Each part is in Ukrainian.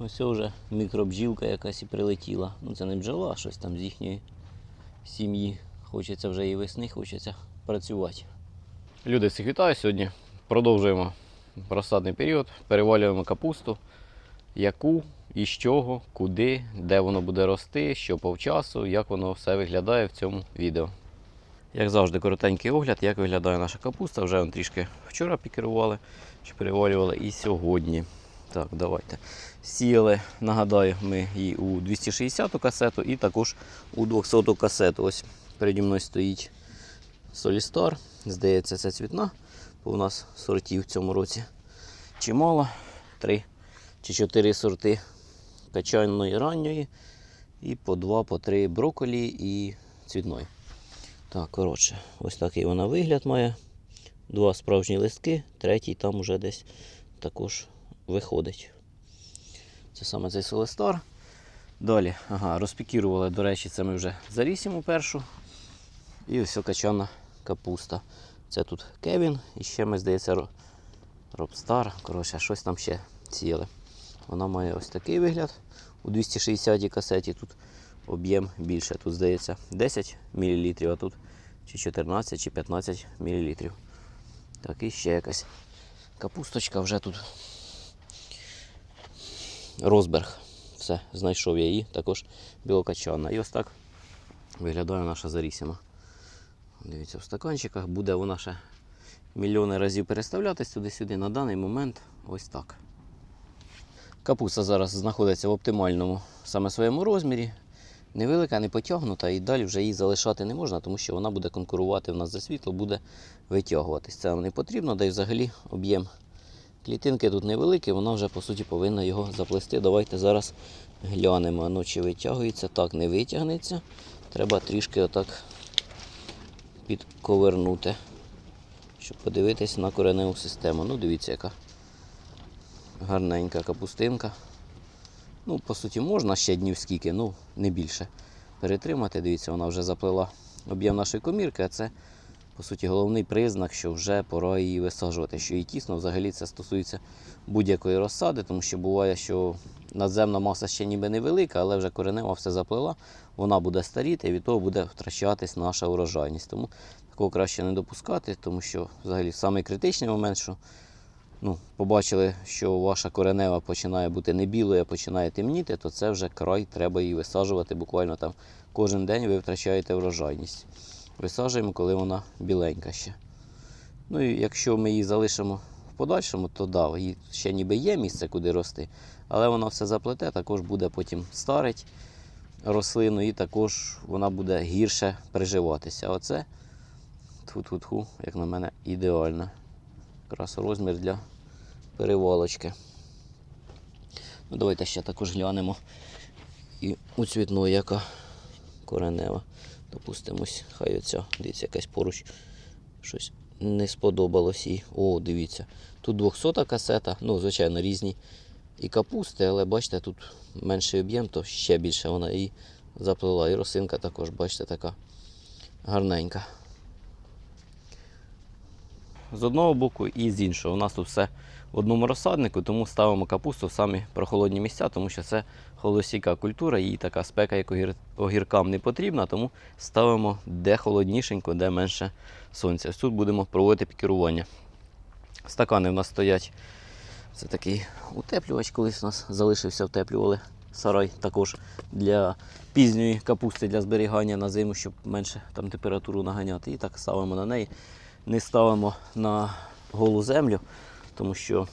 Ось вже мікробджілка якась і прилетіла. Ну це не бджола, а щось там з їхньої сім'ї. Хочеться вже і весни, хочеться працювати. Люди, всіх вітаю сьогодні. Продовжуємо розсадний період, перевалюємо капусту. Яку і з чого, куди, де воно буде рости, що по часу, як воно все виглядає в цьому відео. Як завжди, коротенький огляд, як виглядає наша капуста. Вже трішки вчора пікерували, чи перевалювали і сьогодні. Так, давайте. Сіяли, нагадаю, ми її у 260-ту касету і також у 200-ту касету. Ось переді мною стоїть Солістар. Здається, це цвітна, бо у нас сортів в цьому році чимало. Три чи чотири сорти качаної ранньої, і по два, по три брокколі і цвітної. Так, коротше, ось такий вона вигляд має. Два справжні листки, третій там уже десь також виходить. Це саме цей Солестар. Далі, ага, розпікірували, до речі, це ми вже зарісимо першу. І ось качана капуста. Це тут Кевін, і ще ми, здається, Робстар. Коротше, щось там ще сіяли. Вона має ось такий вигляд. У 260 касеті тут об'єм більше. Тут, здається, 10 мл, а тут чи 14 чи 15 мл. Так, і ще якась капусточка вже тут. Розберг. Все, знайшов я її, також білокачана. І ось так виглядає наша зарісіма. Дивіться, в стаканчиках буде вона ще мільйони разів переставлятись туди-сюди. На даний момент ось так. Капуста зараз знаходиться в оптимальному саме своєму розмірі. Невелика, не потягнута, і далі вже її залишати не можна, тому що вона буде конкурувати в нас за світло, буде витягуватись. Це нам не потрібно, да й взагалі об'єм клітинки тут невеликий, вона вже по суті повинна його заплести. Давайте зараз глянемо, ну, чи витягується. Так, не витягнеться. Треба трішки отак підковернути, щоб подивитись на кореневу систему. Ну, дивіться, яка гарненька капустинка. Ну, по суті, можна ще днів скільки, ну не більше перетримати. Дивіться, вона вже заплила об'єм нашої комірки, а це, по суті, головний признак, що вже пора її висаджувати. Що її тісно, взагалі це стосується будь-якої розсади, тому що буває, що надземна маса ще ніби невелика, але вже коренева все заплила, вона буде старіти і від того буде втрачатись наша урожайність. Тому такого краще не допускати, тому що взагалі самий критичний момент, що ну, побачили, що ваша коренева починає бути не білою, а починає темніти, то це вже край, треба її висаджувати. Буквально там кожен день ви втрачаєте врожайність. Висаджуємо, коли вона біленька ще. Ну і якщо ми її залишимо в подальшому, то да, їй ще ніби є місце, куди рости, але вона все заплете, також буде потім старить рослину і також вона буде гірше приживатися. Оце тху-тху-тху, як на мене, ідеально якраз розмір для перевалочки. Ну, Давайте ще також глянемо і у цвітну, яка коренева. Допустимось, хай оця, дивіться, якась поруч щось не сподобалось їй. О, дивіться. Тут 200 касета, ну, звичайно, різні і капусти, але бачите, тут менший об'єм, то ще більше вона її заплила. І росинка також, бачите, така гарненька з одного боку і з іншого. У нас тут все в одному розсаднику, тому ставимо капусту в самі прохолодні місця, тому що це холостійка культура, їй така спека, як огір... огіркам не потрібна, тому ставимо де холоднішенько, де менше сонця. Тут будемо проводити пікірування. Стакани в нас стоять. Це такий утеплювач, колись у нас залишився, втеплювали сарай також для пізньої капусти для зберігання на зиму, щоб менше там температуру наганяти. І так ставимо на неї не ставимо на голу землю, тому що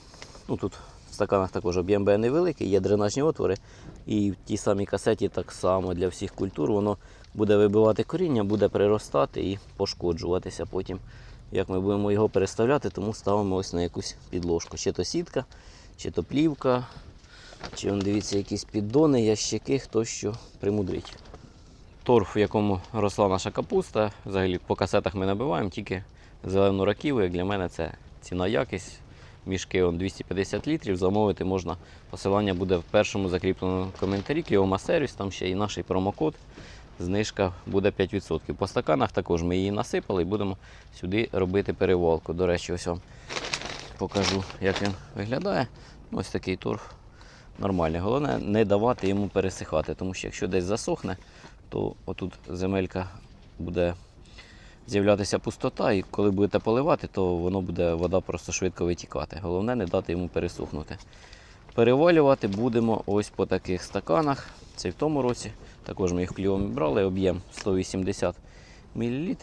ну, тут в стаканах також об'єм Б невеликий, є дренажні отвори. І в тій самій касеті так само для всіх культур воно буде вибивати коріння, буде приростати і пошкоджуватися потім. Як ми будемо його переставляти, тому ставимо ось на якусь підложку. Чи то сітка, чи то плівка, чи вон, дивіться, якісь піддони, ящики, хто що примудрить. Торф, в якому росла наша капуста, взагалі по касетах ми набиваємо тільки зелену раківу, як для мене це ціна якість. Мішки он 250 літрів. Замовити можна. Посилання буде в першому закріпленому коментарі. Кліома сервіс, там ще і наш промокод. Знижка буде 5%. По стаканах також ми її насипали і будемо сюди робити перевалку. До речі, ось вам покажу, як він виглядає. Ось такий торф нормальний. Головне не давати йому пересихати, тому що якщо десь засохне, то отут земелька буде з'являтися пустота, і коли будете поливати, то воно буде вода просто швидко витікати. Головне не дати йому пересухнути. Перевалювати будемо ось по таких стаканах. Це в тому році. Також ми їх клівом брали, об'єм 180 мл.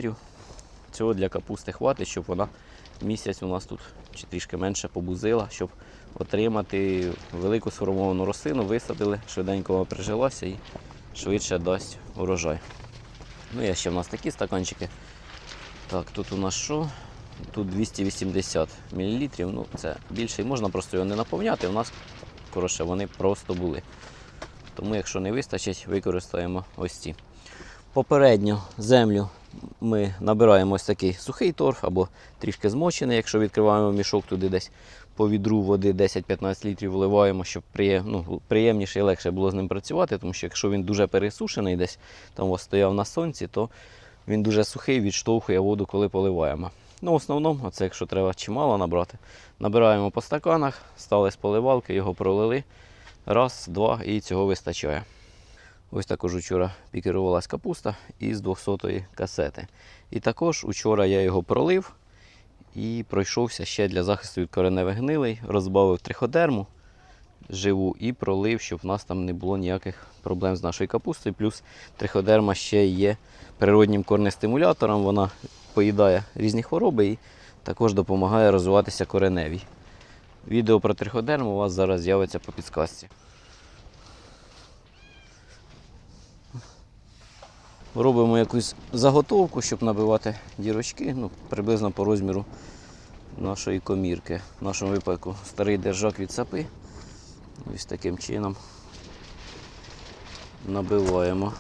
Цього для капусти хватить, щоб вона місяць у нас тут чи трішки менше побузила, щоб отримати велику сформовану рослину, висадили, швиденько вона прижилася і швидше дасть урожай. Ну, є ще в нас такі стаканчики. Так, тут у нас що? Тут 280 мл. Ну, це більше можна просто його не наповняти. У нас коротше, вони просто були. Тому, якщо не вистачить, використаємо ось ці. Попередньо землю ми набираємо ось такий сухий торф або трішки змочений, якщо відкриваємо мішок туди десь по відру води 10-15 літрів вливаємо, щоб приєм, ну, приємніше і легше було з ним працювати, тому що якщо він дуже пересушений десь там стояв на сонці, то він дуже сухий, відштовхує воду, коли поливаємо. Ну, в основному, оце якщо треба чимало набрати, набираємо по стаканах, стали з поливалки, його пролили. Раз, два і цього вистачає. Ось також учора пікерувалась капуста із 200-ї касети. І також учора я його пролив і пройшовся ще для захисту від кореневих гнилей, розбавив триходерму живу і пролив, щоб в нас там не було ніяких проблем з нашою капустою. Плюс триходерма ще є природнім корнестимулятором, вона поїдає різні хвороби і також допомагає розвиватися кореневій. Відео про триходерму у вас зараз з'явиться по підсказці. Робимо якусь заготовку, щоб набивати дірочки, ну, приблизно по розміру нашої комірки. В нашому випадку старий держак від сапи. Ось таким чином набиваємо.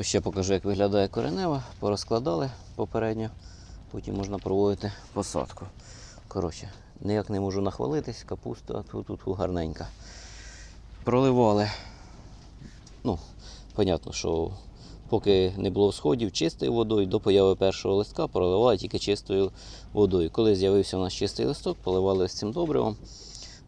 Ось ще покажу, як виглядає коренева. Порозкладали попередньо, потім можна проводити посадку. Коротше, ніяк не можу нахвалитись, капуста тут тут гарненька. Проливали. Ну, понятно, що поки не було сходів чистою водою, до появи першого листка проливали тільки чистою водою. Коли з'явився у нас чистий листок, поливали з цим добривом.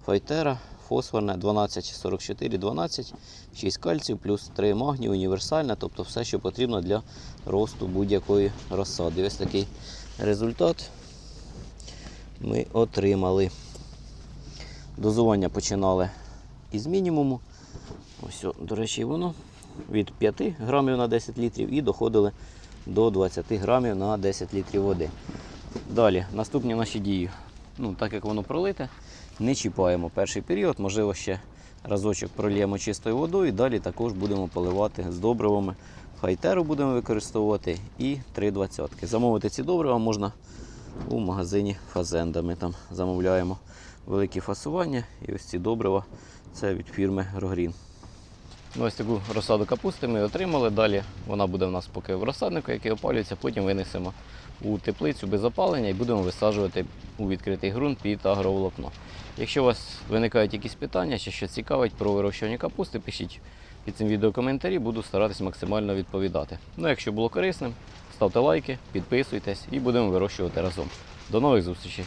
Файтера, фосфорне 1244 12, 6 кальців, плюс 3 магнію, універсальне, тобто все, що потрібно для росту будь-якої розсади. Ось такий результат ми отримали. Дозування починали із мінімуму. Ось, до речі, воно від 5 грамів на 10 літрів і доходили до 20 грамів на 10 літрів води. Далі, наступні наші дії. Ну, так як воно пролите, не чіпаємо перший період, можливо, ще разочок прольємо чистою водою, і далі також будемо поливати з добривами. Файтеру будемо використовувати і 3,20. Замовити ці добрива можна у магазині Фазенда. Ми там замовляємо великі фасування і ось ці добрива це від фірми Рогрін. Ну, ось таку розсаду капусти ми отримали. Далі вона буде в нас поки в розсаднику, який опалюється, потім винесемо у теплицю без опалення і будемо висаджувати у відкритий ґрунт під агроволокно. Якщо у вас виникають якісь питання чи що цікавить про вирощування капусти, пишіть під цим відео коментарі, буду старатись максимально відповідати. Ну, якщо було корисним, ставте лайки, підписуйтесь і будемо вирощувати разом. До нових зустрічей!